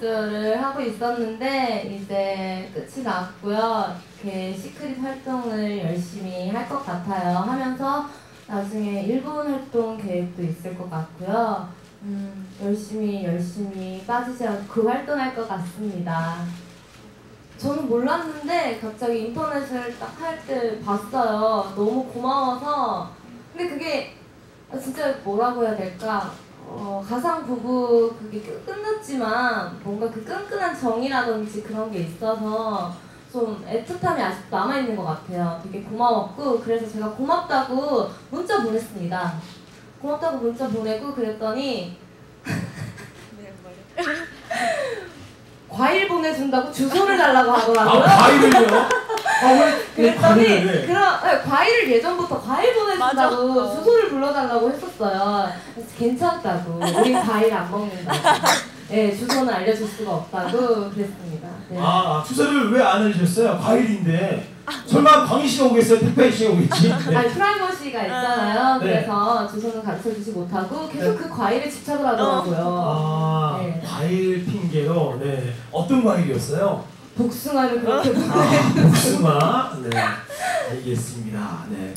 인터넷을 하고 있었는데 이제 끝이 났고요. 이렇게 시크릿 활동을 열심히 할 것 같아요. 하면서 나중에 일본 활동 계획도 있을 것 같고요. 음, 열심히 열심히 빠지지 않고 그 활동할 것 같습니다. 저는 몰랐는데 갑자기 인터넷을 딱 할 때 봤어요. 너무 고마워서. 근데 그게 아, 진짜 뭐라고 해야 될까? 어, 가상 부부 그게 끝- 끝났지만 뭔가 그 끈끈한 정이라든지 그런 게 있어서 좀 애틋함이 아직도 남아있는 것 같아요. 되게 고마웠고 그래서 제가 고맙다고 문자 보냈습니다. 고맙다고 문자 보내고 그랬더니 과일 보내준다고 주소를 달라고 하더라고요. 아 과일을요? 그랬더니 과일을? 그런 네, 과일을 예전부터 과일 보내준다고 맞아. 주소를 불러달라고 했었어요. 그래서 괜찮다고 우리 과일 안 먹는다고. 네 주소는 알려줄 수가 없다고 그랬습니다. 네. 아, 아 주소를 왜 안 알려주셨어요? 과일인데 설마 광희 씨가 오겠어요? 택배 씨가 오겠지? 네. 아니 프라이버시가 있잖아요. 네. 그래서 주소는 가르쳐 주지 못하고 계속 그 과일에 집착을 하더라고요. 아 네. 과일 핑계로 네 어떤 과일이었어요? 복숭아를 그렇게 아 복숭아 네 알겠습니다 네.